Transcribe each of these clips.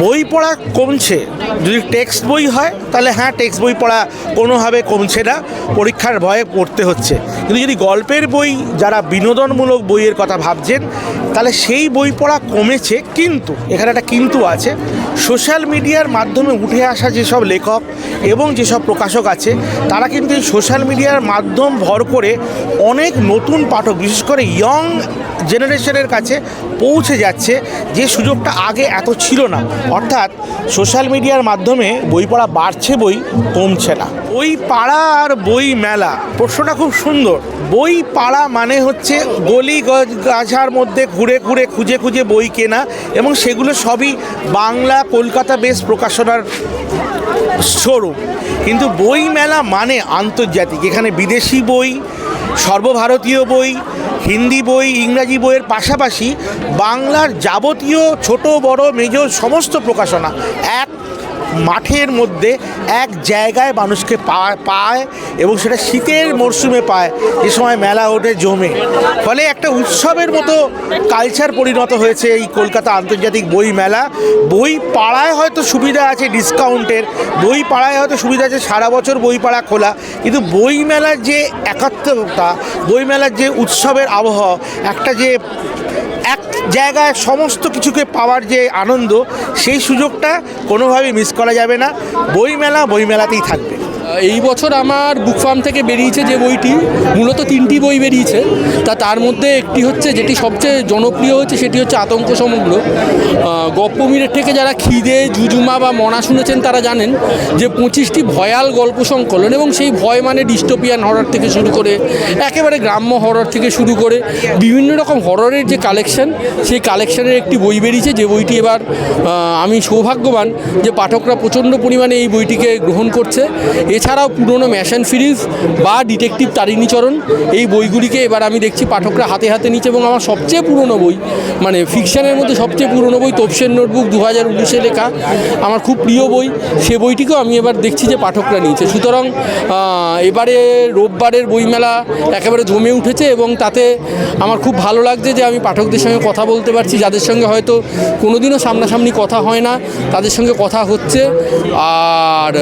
বই পড়া কমছে। যদি টেক্সট বই হয়, তাহলে হ্যাঁ টেক্সট বই পড়া কোনোভাবে কমছে না, পরীক্ষার ভয়ে পড়তে হচ্ছে। কিন্তু যদি গল্পের বই যারা বিনোদনমূলক বইয়ের কথা ভাবছেন, তাহলে সেই বই পড়া কমেছে কিন্তু, এখানে একটা কিন্তু আছে। সোশ্যাল মিডিয়ার মাধ্যমে উঠে আসা যেসব লেখক এবং যেসব প্রকাশক আছে, তারা কিন্তু এই সোশ্যাল মিডিয়ার মাধ্যম ভর করে অনেক নতুন পাঠক, বিশেষ করে ইয়ং জেনারেশনের কাছে পৌঁছে যাচ্ছে, যে সুযোগটা আগে এত ছিল না। অর্থাৎ সোশ্যাল মিডিয়ার মাধ্যমে বই পড়া বাড়ছে বই কমছে না। বই পাড়া আর বই মেলা, প্রশ্নটা খুব সুন্দর। বই পাড়া মানে হচ্ছে গলি গাছার মধ্যে ঘুরে ঘুরে খুঁজে খুঁজে বই কেনা এবং সেগুলো সবই বাংলা কলকাতা বেস প্রকাশনার শোরুম। কিন্তু বই মেলা মানে আন্তর্জাতিক, এখানে বিদেশি বই, সর্বভারতীয় বই হিন্দি বই ইংরাজি বইয়ের পাশাপাশি বাংলার যাবতীয় ছোট বড় মেজ সমস্ত প্রকাশনা। এক মাঠের মধ্যে এক জায়গায় মানুষকে পায় এবং সেটা শীতের মরশুমে পায়, যে সময় মেলা ওঠে, জমে। ফলে একটা উৎসবের মতো কালচার পরিণত হয়েছে এই কলকাতা আন্তর্জাতিক বই মেলা। বই পাড়ায় হয়তো সুবিধা আছে ডিসকাউন্টের বই পাড়ায় হয়তো সুবিধা আছে, সারা বছর বই পাড়া খোলা। কিন্তু বই মেলার যে একাত্মতা, বই মেলার যে উৎসবের আবহাওয়া, একটা যে এক জায়গায় সমস্ত কিছুকে পাওয়ার যে আনন্দ, সেই সুযোগটা কোনোভাবেই মিস করা যাবে না। বইমেলা বইমেলাতেই থাকবে। এই বছর আমার বুক ফার্ম থেকে বেরিয়েছে যে বইটি মূলত তিনটি বই বেরিয়েছে। তা তার মধ্যে একটি হচ্ছে যেটি সবচেয়ে জনপ্রিয় হচ্ছে সেটি হচ্ছে আতঙ্ক সমগ্র। আহ, গপ্পমীরের থেকে যারা খিদে জুজুমা বা মনা শুনেছেন তারা জানেন যে পঁচিশটি ভয়াল গল্প সংকলন এবং সেই ভয় মানে ডিস্টোপিয়ান হরর থেকে শুরু করে একেবারে গ্রাম্য হরর থেকে শুরু করে বিভিন্ন রকম হররের যে কালেকশন সেই কালেকশনের একটি বই বেরিয়েছে। যে বইটি এবার আমি সৌভাগ্যবান যে পাঠকরা প্রচণ্ড পরিমাণে এই বইটিকে গ্রহণ করছে। এছাড়াও পুরনো ম্যাশন সিরিজ বা ডিটেকটিভ তারিণীচরণ, এই বইগুলিকে এবার আমি দেখছি পাঠকরা হাতে হাতে নিচ্ছে এবং আমার সবচেয়ে পুরনো বই মানে ফিকশনের মধ্যে সবচেয়ে পুরনো বই তোপসের নোটবুক দু হাজার উনিশে লেখা আমার খুব প্রিয় বই। সে বইটিকেও আমি এবার দেখছি যে পাঠকরা নিয়েছে। সুতরাং এবারে রোববারের বইমেলা একেবারে জমে উঠেছে এবং তাতে আমার খুব ভালো লাগছে যে আমি পাঠকদের সঙ্গে কথা বলতে পারছি, যাদের সঙ্গে হয়তো কোনোদিনও সামনাসামনি কথা হয় না, তাদের সঙ্গে কথা হচ্ছে। আর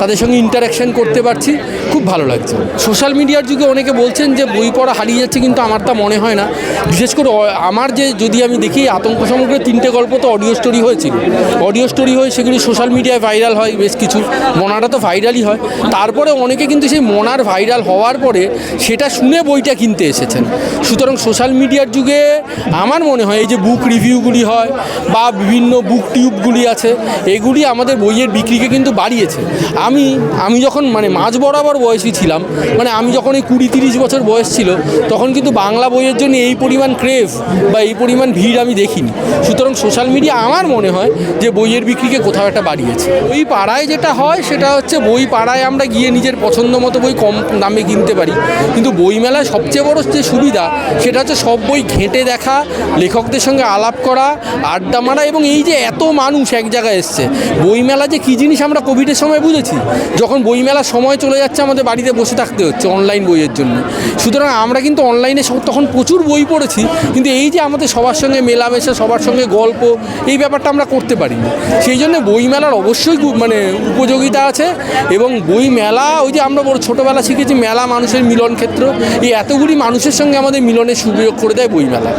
তাদের সঙ্গে ইন্টারাকশন করতে পারছি, খুব ভালো লাগছে। সোশ্যাল মিডিয়ার যুগে অনেকে বলছেন যে বই পড়া হারিয়ে যাচ্ছে, কিন্তু আমার তা মনে হয় না। বিশেষ করে আমার যে যদি আমি দেখি, আতঙ্ক সমগ্রের তিনটে গল্প তো অডিও স্টোরি হয়েছিল। অডিও স্টোরি হয়ে সেগুলি সোশ্যাল মিডিয়ায় ভাইরাল হয় বেশ কিছু। মনাটা তো ভাইরালই হয়। তারপরে অনেকে কিন্তু সেই মনার ভাইরাল হওয়ার পরে সেটা শুনে বইটা কিনতে এসেছেন। সুতরাং সোশ্যাল মিডিয়ার যুগে আমার মনে হয় এই যে বুক রিভিউগুলি হয় বা বিভিন্ন বুক টিউবগুলি আছে, এগুলি আমাদের বইয়ের বিক্রিকে কিন্তু বাড়িয়েছে। আমি আমি যখন মানে মাঝ বরাবর বয়সী ছিলাম মানে আমি যখন এই কুড়ি তিরিশ বছর বয়স ছিল, তখন কিন্তু বাংলা বইয়ের জন্য এই পরিমাণ ক্রেভ বা এই পরিমাণ ভিড় আমি দেখিনি। সুতরাং সোশ্যাল মিডিয়া আমার মনে হয় যে বইয়ের বিক্রিকে কোথাও একটা বাড়িয়েছে। বই পাড়ায় যেটা হয়, সেটা হচ্ছে বই পাড়ায় আমরা গিয়ে নিজের পছন্দ মতো বই কম দামে কিনতে পারি। কিন্তু বইমেলায় সবচেয়ে বড় যে সুবিধা, সেটা হচ্ছে সব বই ঘেঁটে দেখা, লেখকদের সঙ্গে আলাপ করা, আড্ডা মারা এবং এই যে এত মানুষ এক জায়গায় এসছে, বইমেলা যে কী জিনিস আমরা কোভিডের সময় বুঝেছি? যখন বইমেলার সময় চলে যাচ্ছে, আমাদের বাড়িতে বসে থাকতে হচ্ছে অনলাইন বইয়ের জন্য। সুতরাং আমরা কিন্তু অনলাইনে তখন প্রচুর বই পড়েছি, কিন্তু এই যে আমাদের সবার সঙ্গে মেলামেশা, সবার সঙ্গে গল্প, এই ব্যাপারটা আমরা করতে পারিনি। সেই জন্য বইমেলার অবশ্যই মানে উপযোগিতা আছে এবং বই মেলা ওই যে আমরা বড় ছোটোবেলা শিখেছি মেলা মানুষের মিলন ক্ষেত্র এই এতগুলি মানুষের সঙ্গে আমাদের মিলনের সুযোগ করে দেয় বইমেলা।